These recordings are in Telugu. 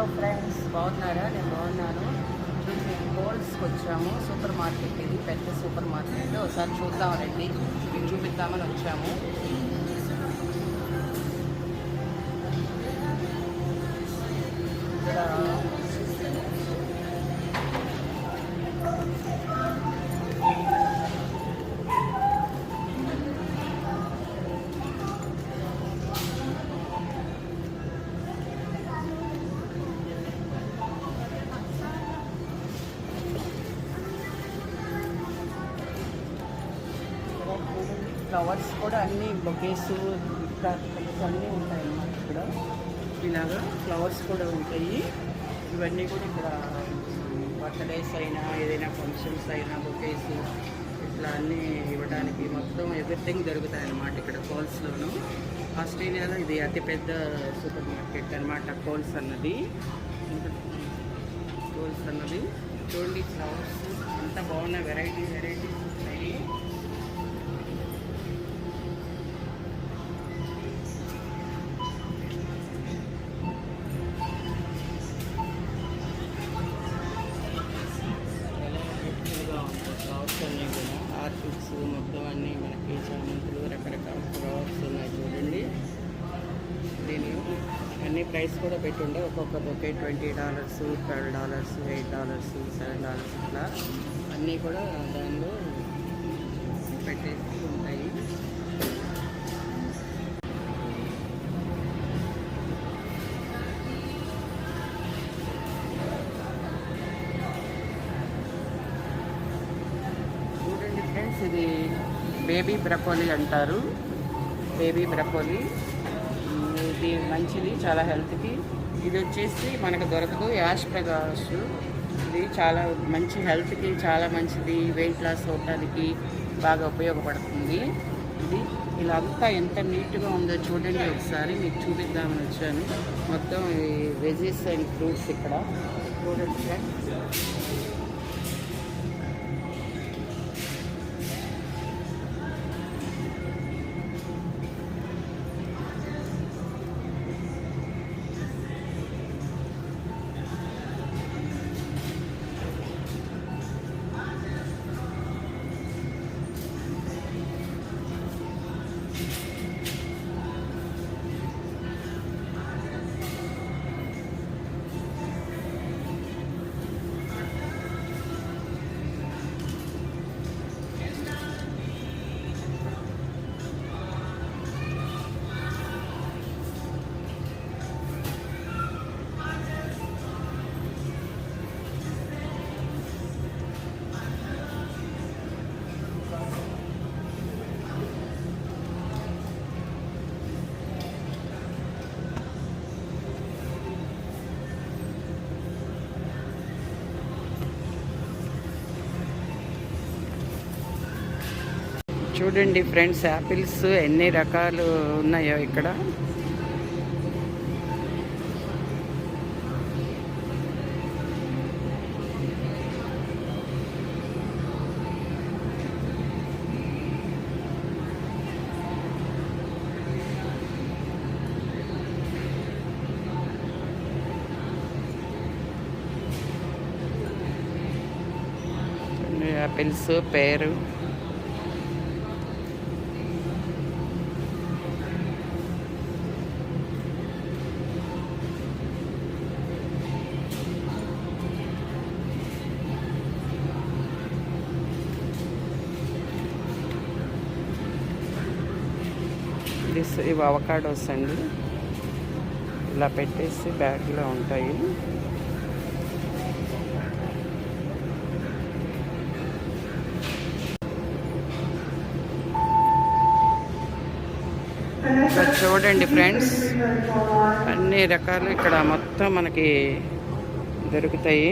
హలో ఫ్రెండ్స్ బాగున్నారా? నేను బాగున్నాను. గోల్డ్స్కి వచ్చాము. సూపర్ మార్కెట్ ఇది పెద్ద సూపర్ మార్కెట్. ఒకసారి చూద్దాం రండి. మీకు చూపిద్దామని వచ్చాము. ఇక్కడ ఫ్లవర్స్ కూడా అన్ని బొకేస్ అన్నీ ఉంటాయి అన్నమాట ఇక్కడ. ఇలాగా ఫ్లవర్స్ కూడా ఉంటాయి. ఇవన్నీ కూడా ఇక్కడ బర్త్డేస్ అయినా ఏదైనా ఫంక్షన్స్ అయినా బొకేస్ ఇట్లా అన్నీ ఇవ్వడానికి మొత్తం ఎవ్రీథింగ్ దొరుకుతాయి అన్నమాట ఇక్కడ కోల్స్లోను ఆస్ట్రేలియాలో ఇది అతిపెద్ద సూపర్ మార్కెట్ అన్నమాట కోల్స్ అన్నది. కోల్స్ అన్నది. చూడండి ఫ్లవర్స్ అంత బాగున్నాయి వెరైటీ వెరైటీస్ మొత్తం అన్నీ మనకి చామంతులు రకరకాల ఫ్లవర్స్ ఉన్నాయి చూడండి. దీని అన్ని ప్రైస్ కూడా పెట్టుండే. ఒక్కొక్క bouquet twenty dollars twelve dollars eight dollars seven dollars ఇట్లా అన్నీ కూడా దానిలో బేబీ బ్రకోలీ అంటారు. Baby broccoli. ఇది మంచిది చాలా హెల్త్కి. ఇది వచ్చేసి మనకు దొరకదు యాష్ ప్రకాష్ ఇది చాలా మంచి హెల్త్కి చాలా మంచిది. వెయిట్ లాస్ అవటానికి బాగా ఉపయోగపడుతుంది. ఇది ఇలా అంతా ఎంత నీట్గా ఉందో చూడండి ఒకసారి మీకు చూపిద్దామని వచ్చాను. మొత్తం వెజెస్ అండ్ ఫ్రూట్స్ ఇక్కడ. చూడండి చూడండి ఫ్రెండ్స్ యాపిల్స్ ఎన్ని రకాలు ఉన్నాయో ఇక్కడ. యాపిల్స్ పేరు దిస్ ఇవి అవకాడోస్ అండి. ఇలా పెట్టేసి బ్యాగ్లో ఉంటాయి. ఇక్కడ చూడండి ఫ్రెండ్స్ అన్ని రకాలు ఇక్కడ మొత్తం మనకి దొరుకుతాయి.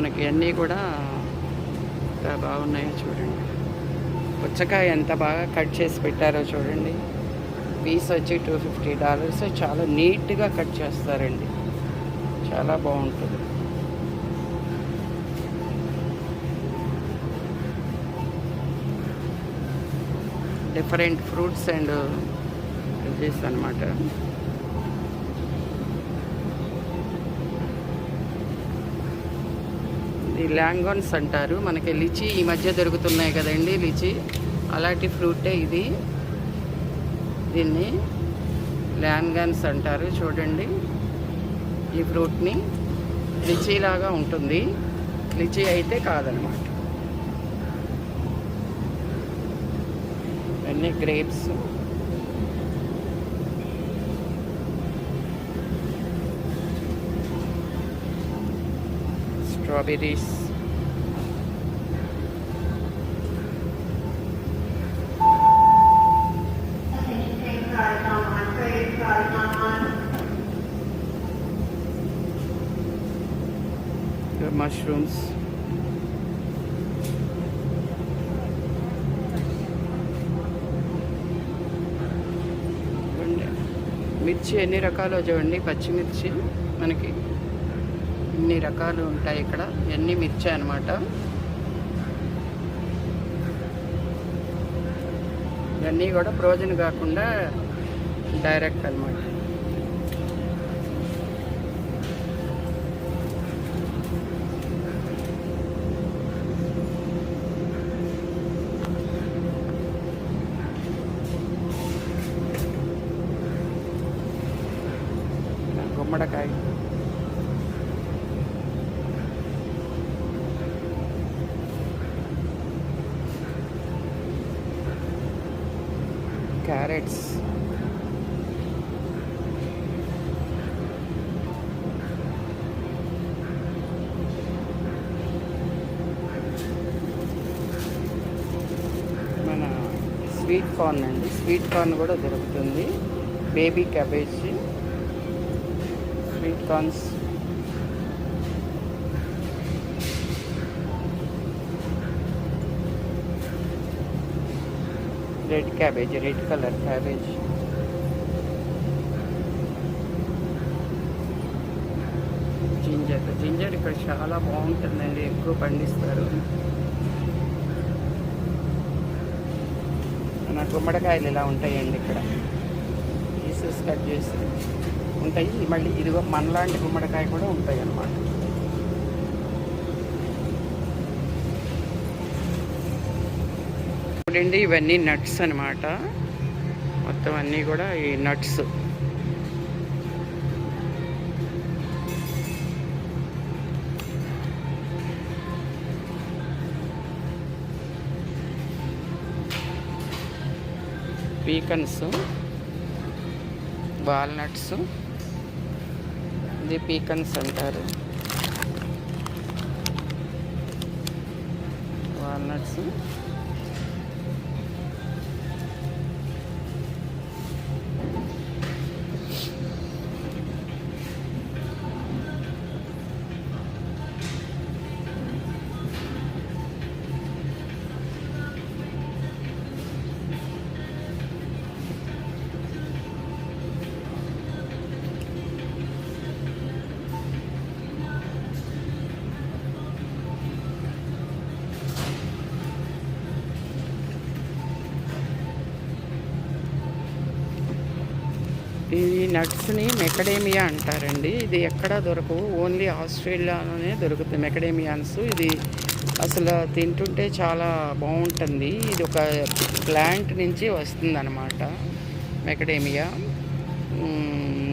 మనకి అన్నీ కూడా ఎంత బాగున్నాయో చూడండి. పుచ్చకాయ ఎంత బాగా కట్ చేసి పెట్టారో చూడండి. పీస్ వచ్చి టూ ఫిఫ్టీ డాలర్స్ చాలా నీట్గా కట్ చేస్తారండి. చాలా బాగుంటుంది. డిఫరెంట్ ఫ్రూట్స్ అండ్ వెజెస్ అనమాట ఇది ల్యాంగోన్స్ అంటారు. మనకి లిచి ఈ మధ్య దొరుకుతున్నాయి కదండి లిచి. అలాంటి ఫ్రూటే ఇది. దీన్ని ల్యాంగన్స్ అంటారు. చూడండి ఈ ఫ్రూట్ని. లిచీ లాగా ఉంటుంది. లిచీ అయితే కాదనమాట. అన్నీ గ్రేప్స్ స్ట్రాబెర్రీస్ mushrooms. మిర్చి ఎన్ని రకాలు చూడండి పచ్చిమిర్చి మనకి. అన్ని రకాలు ఉంటాయి ఇక్కడ. ఇవన్నీ మిర్చి అనమాట ఇవన్నీ కూడా ఫ్రోజన్ కాకుండా డైరెక్ట్ అనమాట గుమ్మడికాయ క్యారెట్స్ మన స్వీట్ కార్న్ అండి. స్వీట్ కార్న్ కూడా దొరుకుతుంది. Baby cabbage sweet corns. Red cabbage red colour cabbage. Ginger ginger ఇక్కడ చాలా బాగుంటుందండి. ఎక్కువ పండిస్తారు. మన గుమ్మడికాయలు ఇలా ఉంటాయండి ఇక్కడ. పీసెస్ కట్ చేసి ఉంటాయి. మళ్ళీ ఇదిగో మనలాంటి గుమ్మడికాయ కూడా ఉంటాయి అన్నమాట చూడండి ఇవన్నీ నట్స్ అన్నమాట. మొత్తం అన్నీ కూడా ఈ నట్స్ పీకన్స్ వాల్నట్స్ ఇది పీకన్స్ అంటారు. వాల్నట్స్ ఈ నట్స్ని మెకడేమియా అంటారండి. ఇది ఎక్కడా దొరకవు. ఓన్లీ ఆస్ట్రేలియాలోనే దొరుకుతుంది మెకడేమియాన్స్. ఇది అసలు తింటుంటే చాలా బాగుంటుంది ఇది ఒక ప్లాంట్ నుంచి వస్తుందన్నమాట మెకడేమియా.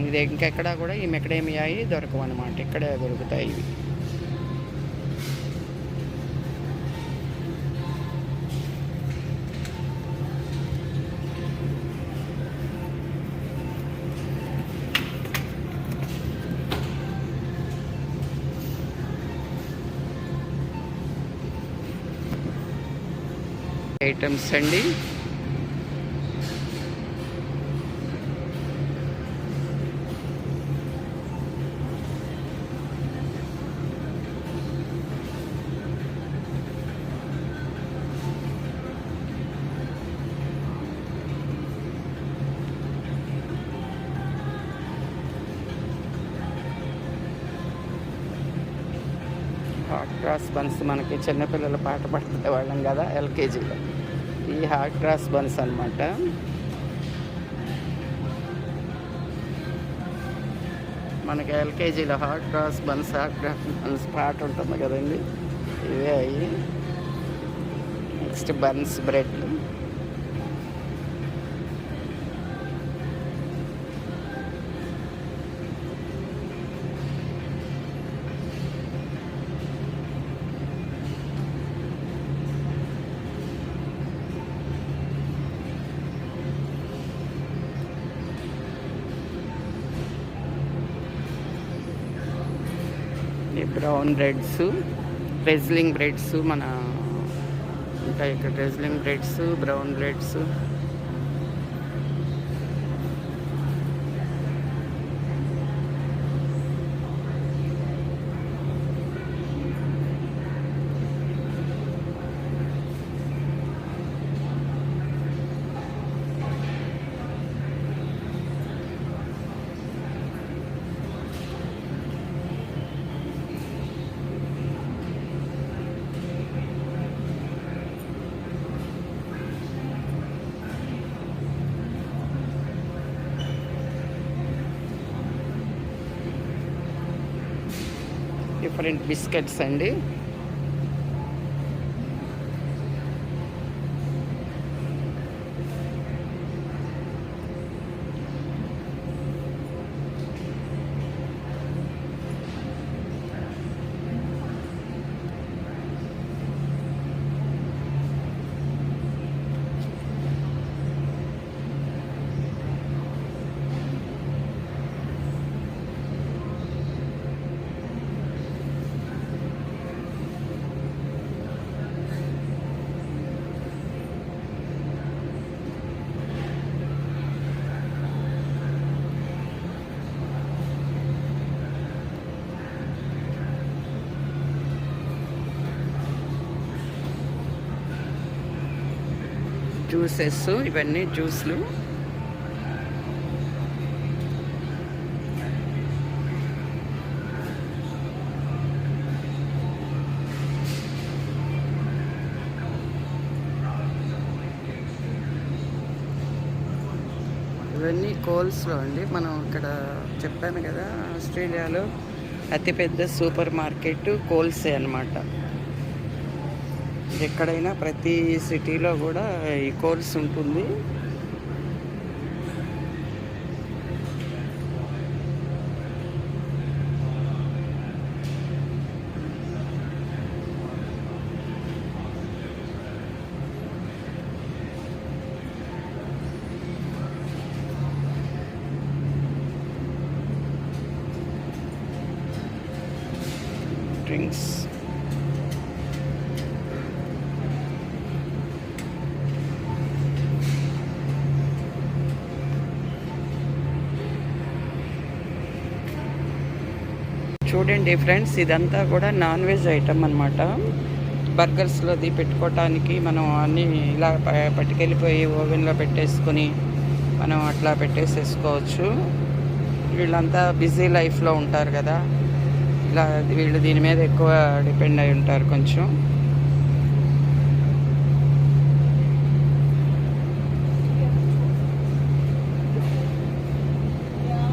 ఇది ఇంకెక్కడా కూడా ఈ మెకడేమియా దొరకవు అనమాట ఇక్కడే దొరుకుతాయి ఇవి. ఐటమ్స్ అండి క్రాస్ బన్స్ మనకి చిన్నపిల్లలు పాట పడుతుంటే వాళ్ళం కదా ఎల్కేజీలో. ఈ హాట్ క్రాస్ బన్స్ అనమాట మనకి ఎల్కేజీలో hot cross buns hot cross buns పాట ఉంటుంది కదండి. ఇవే అయ్యి next buns bread. Brown breads wrestling breads మన ఇంకా ఇక్కడ wrestling breads brown breads. Different biscuits అండి జ్యూసెస్ ఇవన్నీ జ్యూస్లు. ఇవన్నీ కోల్స్లో అండి. మనం ఇక్కడ చెప్పాను కదా ఆస్ట్రేలియాలో అతిపెద్ద సూపర్ మార్కెట్ కోల్సే అన్నమాట. ఎక్కడైనా ప్రతి సిటీలో కూడా ఈ కోర్స్ ఉంటుంది. చూడండి ఫ్రెండ్స్ ఇదంతా కూడా నాన్ వెజ్ ఐటమ్ అనమాట బర్గర్స్లోది పెట్టుకోవటానికి మనం అన్నీ ఇలా పట్టుకెళ్ళిపోయి ఓవెన్లో పెట్టేసుకుని మనం అట్లా పెట్టేసేసుకోవచ్చు. వీళ్ళంతా బిజీ లైఫ్లో ఉంటారు కదా ఇలా వీళ్ళు దీని మీద ఎక్కువ డిపెండ్ అయి ఉంటారు కొంచెం.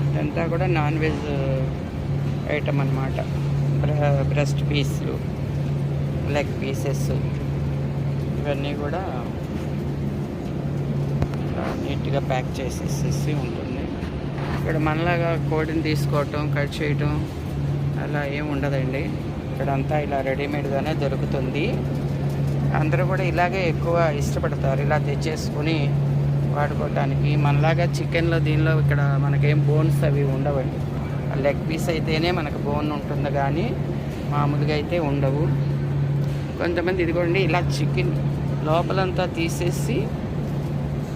ఇదంతా కూడా నాన్ వెజ్ ఐటమ్ అనమాట బ్రెస్ట్ పీస్లు లెగ్ పీసెస్ ఇవన్నీ కూడా నీట్గా ప్యాక్ చేసేసేసి ఉంటుంది. ఇక్కడ మనలాగా కోడిని తీసుకోవటం కట్ చేయటం అలా ఏం ఉండదండి. ఇక్కడంతా ఇలా రెడీమేడ్గానే దొరుకుతుంది. అందరూ కూడా ఇలాగే ఎక్కువ ఇష్టపడతారు. ఇలా తెచ్చేసుకొని వాడుకోవటానికి. మనలాగా చికెన్లో దీనిలో ఇక్కడ మనకేం బోన్స్ అవి ఉండవండి. లెగ్ పీస్ అయితేనే మనకు బోన్ ఉంటుంది కానీ మామూలుగా అయితే ఉండవు. కొంతమంది ఇదిగోండి ఇలా చికెన్ లోపలంతా తీసేసి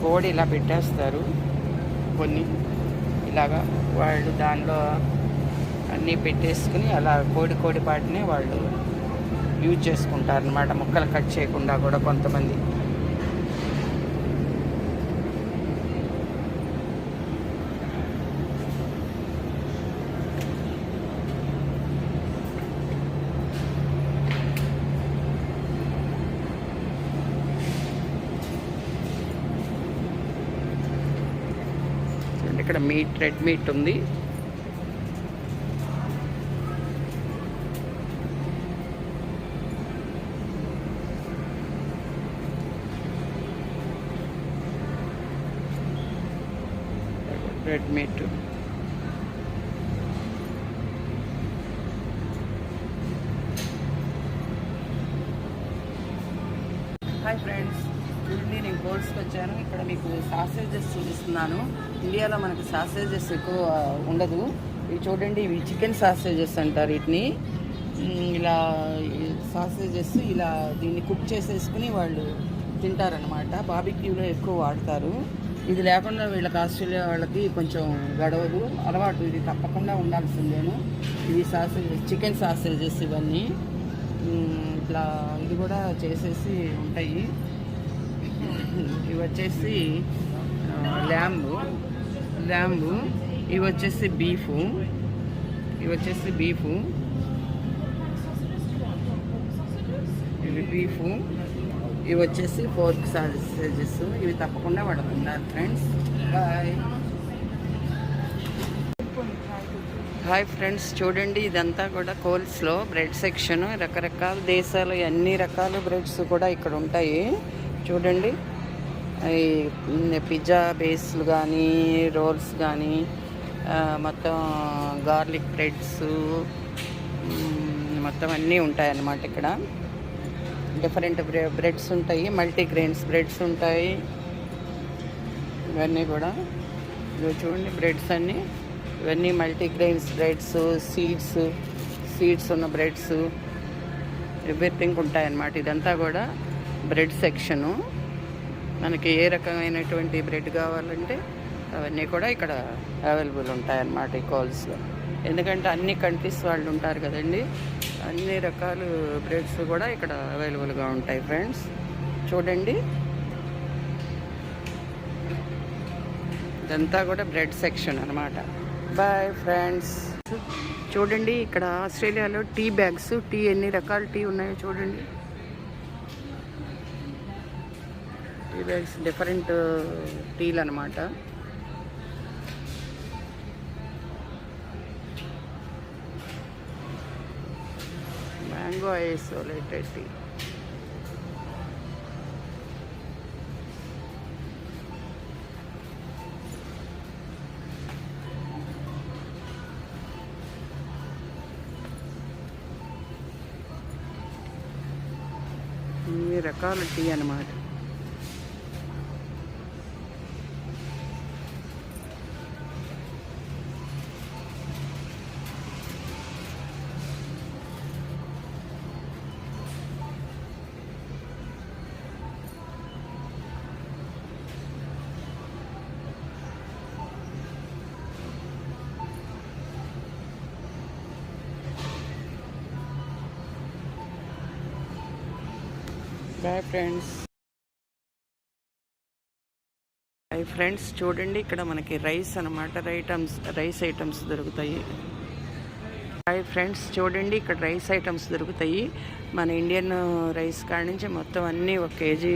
కోడి ఇలా పెట్టేస్తారు. కొన్ని ఇలాగా వాళ్ళు దానిలో అన్నీ పెట్టేసుకుని అలా కోడి కోడి పాటినే వాళ్ళు యూజ్ చేసుకుంటారు అనమాట ముక్కలు కట్ చేయకుండా కూడా కొంతమంది. ఇక్కడ మీట్ రెడ్ మీట్ ఉంది. రెడ్ మీట్ వచ్చాను. ఇక్కడ మీకు సాసేజెస్ చూపిస్తున్నాను. ఇండియాలో మనకి సాసేజెస్ ఎక్కువ ఉండదు. ఇవి చూడండి ఇవి చికెన్ సాసేజెస్ అంటారు వీటిని. ఇలా సాసేజెస్ ఇలా దీన్ని కుక్ చేసేసుకుని వాళ్ళు తింటారనమాట బాబిక్యూలో ఎక్కువ వాడతారు. ఇది లేకుండా వీళ్ళకి ఆస్ట్రేలియా వాళ్ళకి కొంచెం గడవదు. అలవాటు. ఇది తప్పకుండా ఉండాల్సిందేను. ఇవి సాసేజెస్ చికెన్ సాసేజెస్ ఇవన్నీ. ఇట్లా ఇది కూడా చేసేసి ఉంటాయి. ఇవి వచ్చేసి ల్యాంబు. ల్యాంబు ఇవి వచ్చేసి బీఫు. ఇవి వచ్చేసి బీఫు. ఇవి బీఫు. ఇవి వచ్చేసి ఫోర్క్ సైజెస్ ఇవి తప్పకుండా పడుతున్నారు ఫ్రెండ్స్. బాయ్. హాయ్ ఫ్రెండ్స్ చూడండి ఇదంతా కూడా కోల్స్లో బ్రెడ్ సెక్షన్. రకరకాల దేశాలు అన్ని రకాల బ్రెడ్స్ కూడా ఇక్కడ ఉంటాయి. చూడండి. పిజ్జా బేస్లు కానీ రోల్స్ కానీ మొత్తం గార్లిక్ బ్రెడ్స్ మొత్తం అన్నీ ఉంటాయన్నమాట ఇక్కడ. డిఫరెంట్ బ్రెడ్స్ ఉంటాయి మల్టీగ్రెయిన్స్ బ్రెడ్స్ ఉంటాయి. ఇవన్నీ కూడా. ఇవి చూడండి బ్రెడ్స్ అన్నీ. ఇవన్నీ మల్టీగ్రెయిన్స్ బ్రెడ్స్ సీడ్స్ సీడ్స్ ఉన్న బ్రెడ్స్. ఎవ్రీథింగ్ ఉంటాయన్నమాట. ఇదంతా కూడా బ్రెడ్ సెక్షను. మనకి ఏ రకమైనటువంటి బ్రెడ్ కావాలంటే అవన్నీ కూడా ఇక్కడ అవైలబుల్ ఉంటాయన్నమాట ఈ కాల్స్లో ఎందుకంటే అన్ని కంట్రీస్ వాళ్ళు ఉంటారు కదండి అన్ని రకాల బ్రెడ్స్ కూడా ఇక్కడ అవైలబుల్గా ఉంటాయి ఫ్రెండ్స్ చూడండి. ఇదంతా కూడా బ్రెడ్ సెక్షన్ అనమాట బాయ్ ఫ్రెండ్స్ చూడండి ఇక్కడ ఆస్ట్రేలియాలో టీ బ్యాగ్స్ టీ ఎన్ని రకాల టీ ఉన్నాయో చూడండి. టీ బ్యాగ్స్ డిఫరెంట్ టీలు అనమాట మ్యాంగో ఐసోలేటెడ్ టీ రకాల టీ అనమాట బాయ్ ఫ్రెండ్స్. హాయ్ ఫ్రెండ్స్ చూడండి ఇక్కడ మనకి రైస్ అనమాట ఐటమ్స్ రైస్ ఐటమ్స్ దొరుకుతాయి. హాయ్ ఫ్రెండ్స్ చూడండి ఇక్కడ రైస్ ఐటమ్స్ దొరుకుతాయి. మన ఇండియన్ రైస్ కాడ నుంచి మొత్తం అన్నీ ఒక KG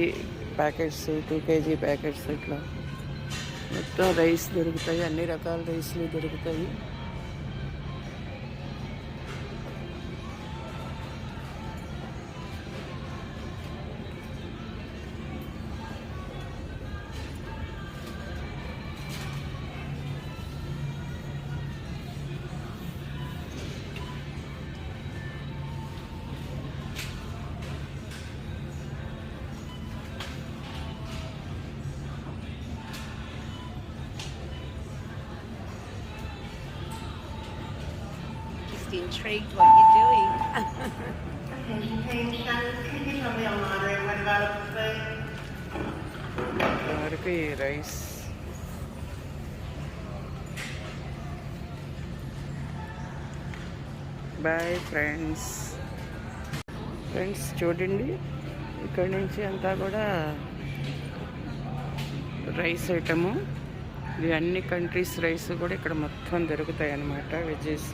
packets two KG packets ఇట్లా మొత్తం రైస్ దొరుకుతాయి. అన్ని రకాల రైస్లు దొరుకుతాయి. What you're doing. Can you change? Can you tell me on Monterey what about today? వరకు ఈ రైస్ బాయ్ ఫ్రెండ్స్ ఫ్రెండ్స్ చూడండి ఇక్కడ నుంచి అంతా కూడా రైస్ ఐటము ఇవి అన్ని కంట్రీస్ రైస్ కూడా ఇక్కడ మొత్తం దొరుకుతాయి అన్నమాట వెజెస్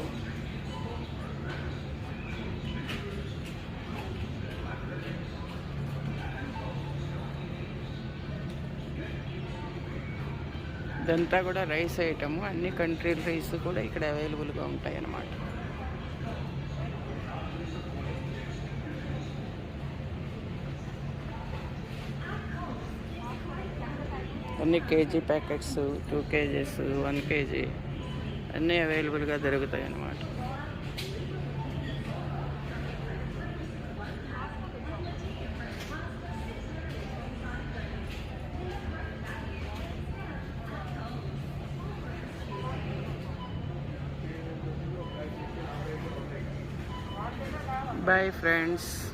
ఇదంతా కూడా రైస్ ఐటము. అన్ని కంట్రీల రైస్ కూడా ఇక్కడ అవైలబుల్గా ఉంటాయి అన్నమాట అన్ని KG packets two KGs one KG అన్నీ అవైలబుల్గా దొరుకుతాయి అన్నమాట బాయ్ ఫ్రెండ్స్